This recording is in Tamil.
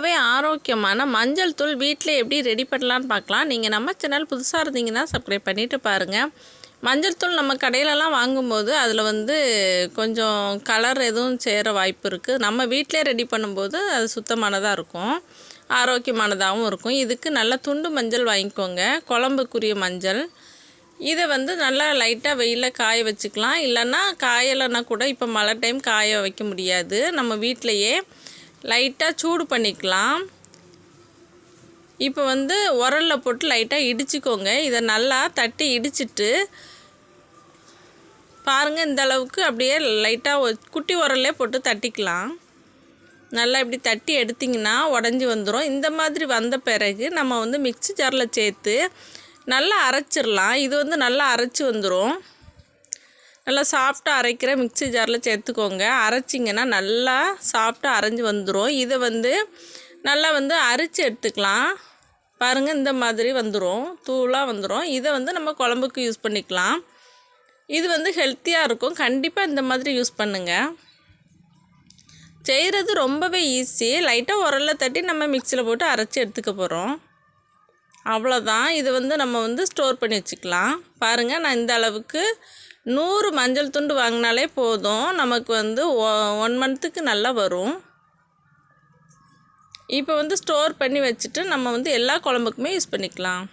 ரொம்பவே ஆரோக்கியமான மஞ்சள் தூள் வீட்டில் எப்படி ரெடி பண்ணலான்னு பார்க்கலாம். நீங்கள் நம்ம சேனல் புதுசாக இருந்தீங்கன்னா சப்ஸ்கிரைப் பண்ணிவிட்டு பாருங்கள் மஞ்சள் தூள் நம்ம கடையிலலாம் வாங்கும்போது அதில் வந்து கொஞ்சம் கலர் எதுவும் சேர வாய்ப்பு இருக்குது நம்ம வீட்டிலே ரெடி பண்ணும்போது அது சுத்தமானதாக இருக்கும். ஆரோக்கியமானதாகவும் இருக்கும். இதுக்கு நல்ல துண்டு மஞ்சள் வாங்கிக்கோங்க. குழம்புக்குரிய மஞ்சள். இதை வந்து நல்லா லைட்டாக வெயிலில் காய வச்சுக்கலாம். இல்லைன்னா காயலைன்னா கூட இப்போ மழை டைம் காய வைக்க முடியாது. நம்ம வீட்டிலையே லைட்டாக சூடு பண்ணிக்கலாம். இப்போ வந்து உரலில் போட்டு லைட்டாக இடிச்சுக்கோங்க. இதை நல்லா தட்டி இடிச்சிட்டு பாருங்கள் இந்த அளவுக்கு அப்படியே லைட்டாக குட்டி உரல்லே போட்டு தட்டிக்கலாம். நல்லா இப்படி தட்டி எடுத்திங்கன்னா உடஞ்சி வந்துடும் இந்த மாதிரி வந்த பிறகு நம்ம வந்து மிக்சி ஜாரில் சேர்த்து நல்லா அரைச்சிடலாம் இது வந்து நல்லா அரைச்சி வந்துடும் நல்லா சாஃப்டாக அரைக்கிற மிக்ஸி ஜாரில் சேர்த்துக்கோங்க. அரைச்சிங்கன்னா நல்லா சாஃப்டாக அரைஞ்சி வந்துடும் இதை வந்து நல்லா வந்து அரைச்சி எடுத்துக்கலாம். பாருங்கள் இந்த மாதிரி வந்துடும் தூளாக வந்துடும் இதை வந்து நம்ம குழம்புக்கு யூஸ் பண்ணிக்கலாம். இது வந்து ஹெல்த்தியாக இருக்கும். கண்டிப்பாக இந்த மாதிரி யூஸ் பண்ணுங்கள் செய்கிறது ரொம்பவே ஈஸி லைட்டாக உரலில் தட்டி நம்ம மிக்சியில் போட்டு அரைச்சி எடுத்துக்க போகிறோம் அவ்வளோதான் இது வந்து நம்ம வந்து ஸ்டோர் பண்ணி வச்சுக்கலாம். பாருங்கள் நான் இந்த அளவுக்கு நூறு மஞ்சள் துண்டு வாங்கினாலே போதும். நமக்கு வந்து ஒன் மந்த்துக்கு நல்லா வரும். இப்போ வந்து ஸ்டோர் பண்ணி வச்சுட்டு நம்ம வந்து எல்லா குழம்புக்குமே யூஸ் பண்ணிக்கலாம்.